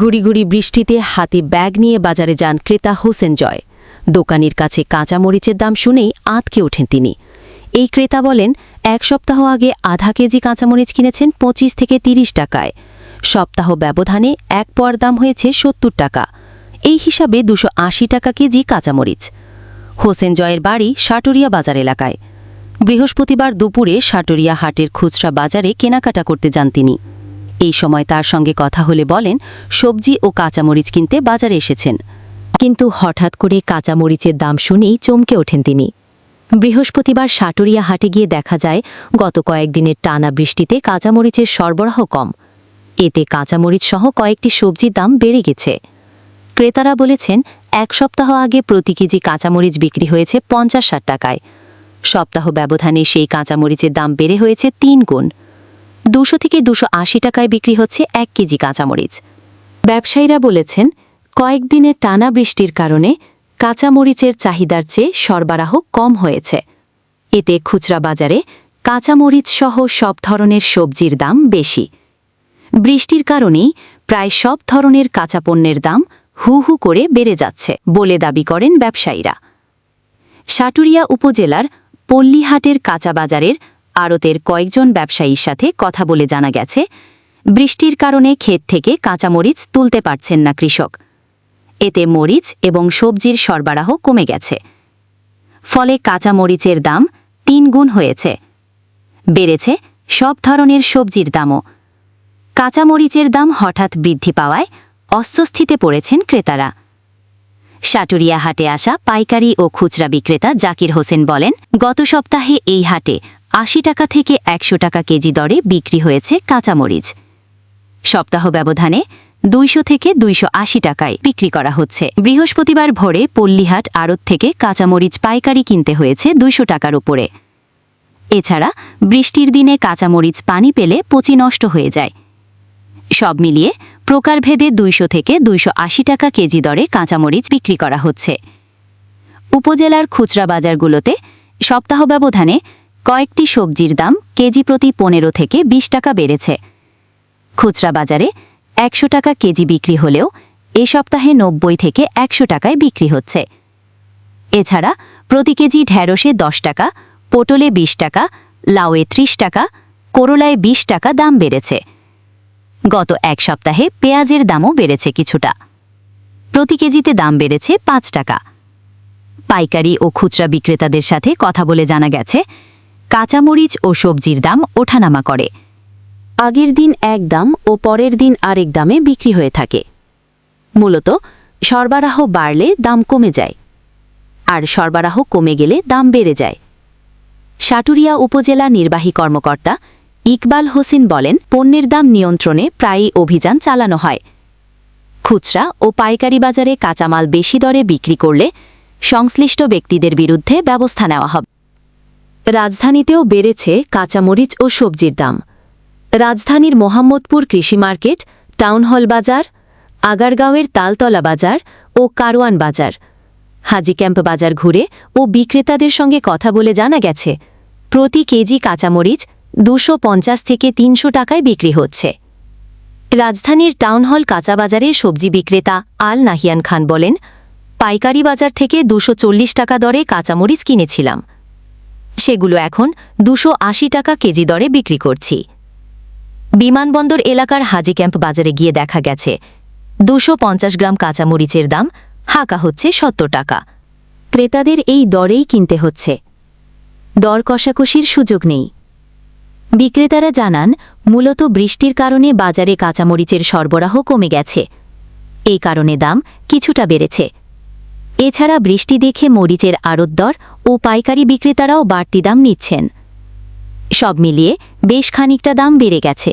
গুড়ি গুড়ি বৃষ্টিতে হাতে ব্যাগ নিয়ে বাজারে যান ক্রেতা হোসেন জয়। দোকানির কাছে কাঁচা মরিচের দাম শুনেই আঁতকে ওঠেন তিনি। এই ক্রেতা বলেন, এক সপ্তাহ আগে আধা কেজি কাঁচামরিচ কিনেছেন পঁচিশ থেকে তিরিশ টাকায়। সপ্তাহ ব্যবধানে এক পোয়ার দাম হয়েছে সত্তর টাকা। এই হিসাবে দুশো আশি টাকা কেজি কাঁচামরিচ। হোসেন জয়ের বাড়ি সাটুরিয়া বাজার এলাকায়। বৃহস্পতিবার দুপুরে সাটুরিয়া হাটের খুচরা বাজারে কেনাকাটা করতে যান তিনি। এই সময় তার সঙ্গে কথা হলে বলেন, সবজি ও কাঁচামরিচ কিনতে বাজারে এসেছেন। কিন্তু হঠাৎ করে কাঁচামরিচের দাম শুনেই চমকে ওঠেন তিনি। বৃহস্পতিবার সাটুরিয়া হাটে গিয়ে দেখা যায়, গত কয়েকদিনের টানা বৃষ্টিতে কাঁচামরিচের সরবরাহ কম। এতে কাঁচামরিচ সহ কয়েকটি সবজির দাম বেড়ে গেছে। ক্রেতারা বলেছেন, এক সপ্তাহ আগে প্রতি কেজি কাঁচামরিচ বিক্রি হয়েছে পঞ্চাশ ষাট টাকায়। সপ্তাহ ব্যবধানে সেই কাঁচামরিচের দাম বেড়ে হয়েছে তিন গুণ। দুশো থেকে দুশো আশি টাকায় বিক্রি হচ্ছে এক কেজি কাঁচামরিচ। ব্যবসায়ীরা বলেছেন কয়েকদিনের টানা বৃষ্টির কারণে কাঁচামরিচের চাহিদার চেয়ে সরবরাহ কম হয়েছে। এতে খুচরা বাজারে কাঁচামরিচ সহ সব ধরনের সবজির দাম বেশি। বৃষ্টির কারণেই প্রায় সব ধরনের কাঁচা পণ্যের দাম হু হু করে বেড়ে যাচ্ছে বলে দাবি করেন ব্যবসায়ীরা। সাটুরিয়া উপজেলার পল্লীহাটের কাঁচা বাজারের আড়তের কয়েকজন ব্যবসায়ীর সাথে কথা বলে জানা গেছে, বৃষ্টির কারণে ক্ষেত থেকে কাঁচামরিচ তুলতে পারছেন না কৃষক। এতে মরিচ এবং সবজির সরবরাহ কমে গেছে। ফলে কাঁচামরিচের দাম তিন গুণ হয়েছে। বেড়েছে সব ধরনের সবজির দামও। কাঁচামরিচের দাম হঠাৎ বৃদ্ধি পাওয়ায় অস্বস্তিতে পড়েছেন ক্রেতারা। সাটুরিয়া হাটে আসা পাইকারি ও খুচরা বিক্রেতা জাকির হোসেন বলেন, গত সপ্তাহে এই হাটে আশি টাকা থেকে একশো টাকা কেজি দরে বিক্রি হয়েছে কাঁচামরিচ। সপ্তাহ ব্যবধানে দুইশো থেকে দুইশো আশি টাকায় বিক্রি করা হচ্ছে। বৃহস্পতিবার ভোরে পল্লীহাট আড়ত থেকে কাঁচামরিচ পাইকারি কিনতে হয়েছে দুইশো টাকার উপরে। এছাড়া বৃষ্টির দিনে কাঁচামরিচ পানি পেলে পচি নষ্ট হয়ে যায়। সব মিলিয়ে প্রকারভেদে দুইশো থেকে দুইশো আশি টাকা কেজি দরে কাঁচামরিচ বিক্রি করা হচ্ছে। উপজেলার খুচরা বাজারগুলোতে সপ্তাহ ব্যবধানে কয়েকটি সবজির দাম কেজি প্রতি পনেরো থেকে বিশ টাকা বেড়েছে। খুচরা বাজারে একশো টাকা কেজি বিক্রি হলেও এ সপ্তাহে নব্বই থেকে একশো টাকায় বিক্রি হচ্ছে। এছাড়া প্রতি কেজি ঢ্যাঁড়সে দশ টাকা, পটলে বিশ টাকা, লাউয়ে ত্রিশ টাকা, করলায় বিশ টাকা দাম বেড়েছে। গত এক সপ্তাহে পেঁয়াজের দামও বেড়েছে কিছুটা। প্রতি কেজিতে দাম বেড়েছে পাঁচ টাকা। পাইকারি ও খুচরা বিক্রেতাদের সাথে কথা বলে জানা গেছে কাঁচামরিচ ও সবজির দাম ওঠানামা করে। আগের দিন এক দাম ও পরের দিন আরেক দামে বিক্রি হয়ে থাকে। মূলত, সরবরাহ বাড়লে দাম কমে যায়, আর সরবরাহ কমে গেলে দাম বেড়ে যায়। সাটুরিয়া উপজেলা নির্বাহী কর্মকর্তা ইকবাল হোসেন বলেন, পণ্যের দাম নিয়ন্ত্রণে প্রায়ই অভিযান চালানো হয়। খুচরা ও পাইকারি বাজারে কাঁচামাল বেশি দরে বিক্রি করলে সংশ্লিষ্ট ব্যক্তিদের বিরুদ্ধে ব্যবস্থা নেওয়া হবে। রাজধানীতেও বেড়েছে কাঁচামরিচ ও সবজির দাম। রাজধানীর মোহাম্মদপুর কৃষি মার্কেট টাউন হল বাজার, আগারগাঁওয়ের তালতলা বাজার ও কারওয়ান বাজার। হাজি ক্যাম্প বাজার ঘুরে ও বিক্রেতাদের সঙ্গে কথা বলে জানা গেছে, প্রতি কেজি কাঁচামরিচ দুশো থেকে তিনশো টাকায় বিক্রি হচ্ছে। রাজধানীর টাউন হল কাঁচা বাজারে সবজি বিক্রেতা আল নাহিয়ান খান বলেন, পাইকারি বাজার থেকে দুশো টাকা দরে কাঁচামরিচ কিনেছিলাম। সেগুলো এখন দুশো টাকা কেজি দরে বিক্রি করছি। বিমানবন্দর এলাকার হাজি ক্যাম্প বাজারে গিয়ে দেখা গেছে, দুশো গ্রাম কাঁচামরিচের দাম হাঁকা হচ্ছে সত্তর টাকা। ক্রেতাদের এই দরেই কিনতে হচ্ছে। দর কষাকষির সুযোগ নেই। বিক্রেতারা জানান, মূলত বৃষ্টির কারণে বাজারে কাঁচামরিচের সরবরাহ কমে গেছে। এই কারণে দাম কিছুটা বেড়েছে। এছাড়া বৃষ্টি দেখে মরিচের আড়ত দর ও পাইকারি বিক্রেতারাও বাড়তি দাম নিচ্ছেন। সব মিলিয়ে বেশ খানিকটা দাম বেড়ে গেছে।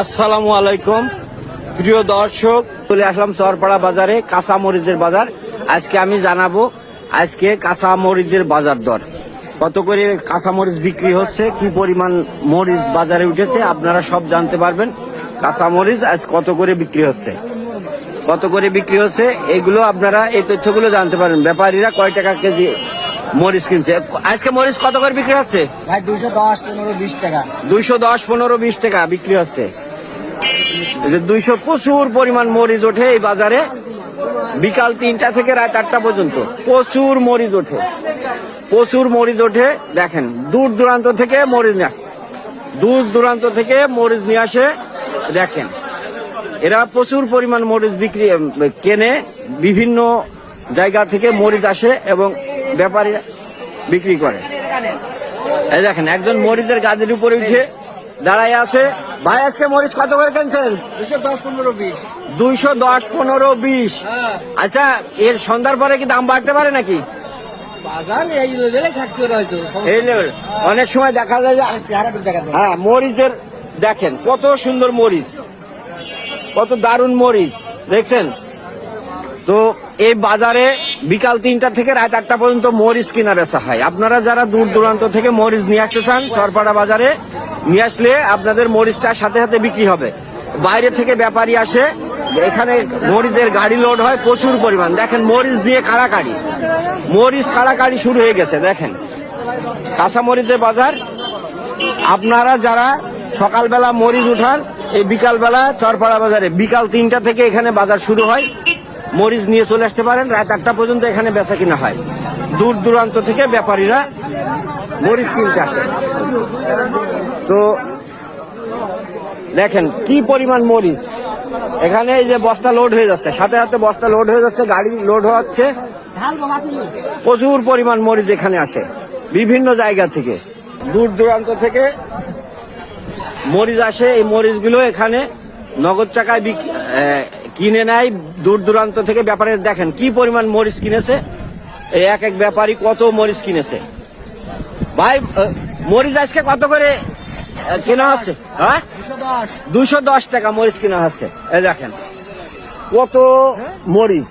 আসসালামু আলাইকুম। প্রিয় দর্শক, চলে আসলাম চরপাড়া বাজারে কাঁচা মরিচের বাজার। আজকে আমি জানাব, আজকে কাঁচা মরিচের বাজার দর। কত করে কাঁচা মরিচ বিক্রি হচ্ছে, কি পরিমাণ মরিচ বাজারে উঠেছে, আপনারা সব জানতে পারবেন। কাঁচা মরিচ আজ কত করে বিক্রি হচ্ছে? কত করে বিক্রি হচ্ছে এগুলো আপনারা এই তথ্যগুলো জানতে পারেন। ব্যাপারীরা কয় টাকা কেজি মরিচ কিনছে? আজকে মরিচ কত করে বিক্রি হচ্ছে? ভাই দুইশো দশ পনেরো বিশ টাকা। দুইশো দশ পনেরো বিশ টাকা বিক্রি হচ্ছে। যে দুইশো প্রচুর পরিমাণ মরিচ ওঠে এই বাজারে। বিকাল তিনটা থেকে রাত আটটা পর্যন্ত প্রচুর মরিচ ওঠে। প্রচুর মরিচ ওঠে দেখেন দূর দূরান্ত থেকে মরিচ নিয়ে দূর দূরান্ত থেকে মরিচ নিয়ে আসে দেখেন। এরা প্রচুর পরিমাণ মরিচ বিক্রি কেনে বিভিন্ন জায়গা থেকে মরিচ আসে এবং ব্যাপারী বিক্রি করে। এই দেখেন একজন মরিচের গাছের উপরে উঠে দাঁড়ায় আছে। ভাই আজকে মরিচ কত করে কিনছেন? দুইশো দশ পনেরো বিশ। আচ্ছা এর সন্ধ্যার পরে কি দাম বাড়তে পারে নাকি? এই লেভেলে। অনেক সময় দেখা যায় যে দেখা যায় হ্যাঁ মরিচের দেখেন কত সুন্দর মরিচ। কত দারুণ মরিচ, দেখছেন? তো এই বাজারে বিকাল তিনটা থেকে রাত আটটা পর্যন্ত মরিচ কিনা বেচা হয়। আপনারা যারা দূর দূরান্ত থেকে মরিচ নিয়ে আসতে চান, চরপাড়া বাজারে নিয়ে আসলে আপনাদের মরিচটা সাথে সাথে বিক্রি হবে। বাইরে থেকে ব্যাপারী আসে, এখানে মরিচের গাড়ি লোড হয় প্রচুর পরিমাণ। দেখেন, মরিচ দিয়ে কাড়াকাড়ি। মরিচ কাড়াকাড়ি শুরু হয়ে গেছে, দেখেন। কাঁচা মরিচের বাজার। আপনারা যারা সকালবেলা মরিচ উঠান এই বিকালবেলা চরপাড়া বাজারে বিকাল তিনটা থেকে এখানে বাজার শুরু হয়। মরিচ নিয়ে চলে আসতে পারেন, রাত আটটা পর্যন্ত এখানে বেচা কিনা হয়। দূর দূরান্ত থেকে ব্যাপারীরা মরিচ কিনতে আসে। তো দেখেন কি পরিমাণ মরিচ। এখানে এই যে বস্তা লোড হয়ে যাচ্ছে, সাথে সাথে বস্তা লোড হয়ে যাচ্ছে, গাড়ি লোড হচ্ছে। প্রচুর পরিমাণ মরিচ এখানে আসে, বিভিন্ন জায়গা থেকে। দূর দূরান্ত থেকে মরিচ আসে, এই মরিচগুলো এখানে নগদ টাকায় কিনে নেয়। দূর দূরান্ত থেকে ব্যাপারে দেখেন, কি পরিমাণ মরিচ কিনেছে? এই এক এক ব্যাপারী কত মরিচ কিনেছে। ভাই মরিচ আজকে কত করে কেনা হচ্ছে? হ্যাঁ? দুশো দশ টাকা মরিচ কেনা হচ্ছে। এই দেখেন, কত মরিচ।